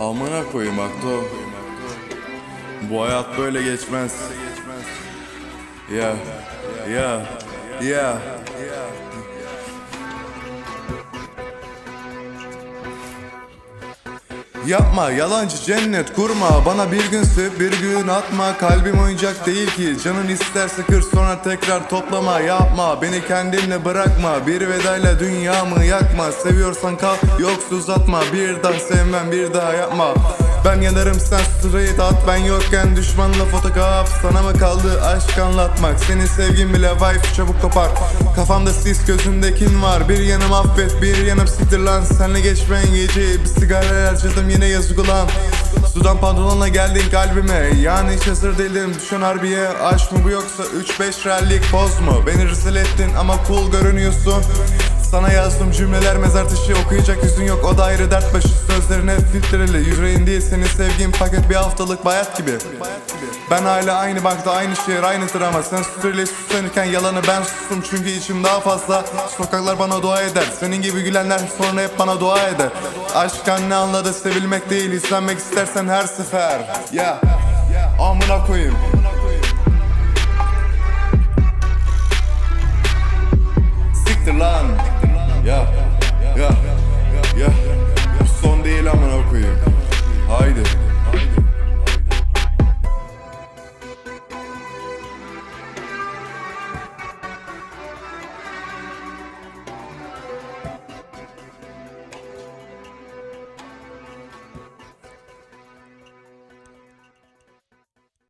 Amına koyayım Akto. Bu hayat böyle geçmez. Ya, ya, ya. Yapma yalancı cennet kurma. Bana bir gün sev bir gün atma. Kalbim oyuncak değil ki. Canın isterse kır sonra tekrar toplama. Yapma beni kendinle bırakma. Bir vedayla dünyamı yakma. Seviyorsan kal yoksa uzatma. Bir daha sevmem bir daha yapma ben yanarım sen straight at Ben yokken düşmanla fotokap Sana mı kaldı? Aşk anlatmak Senin sevgin bile wife çabuk kopar. Kafamda sis gözümde kin var. Bir yanım affet bir yanım siktir lan. Senle geçmeyen gece bir sigara harcadım yine yazık ulan. Sudan pantolonla geldin kalbime. Yani hiç hazır değilim düşen harbiye. Aşk mı bu yoksa 3-5 rallik poz mu? Beni rezil ettin ama cool görünüyorsun sana yazdım cümleler mezar taşı okuyacak yüzün yok. O da ayrı dert başı Sözlerine filtreli. Yüreğin değil senin sevgin paket bir haftalık bayat gibi. Ben hala aynı bankta aynı şehir aynı drama. Sen süreyle süslenirken yalanı ben sustum. Çünkü içim daha fazla. Sokaklar bana dua eder. Senin gibi gülenler sonra hep bana dua eder. Aşk anne anladı sevilmek değil izlenmek istersen her sefer. Ya. Amına koyayım Ya Ya Ya Bu son değil amına koyayım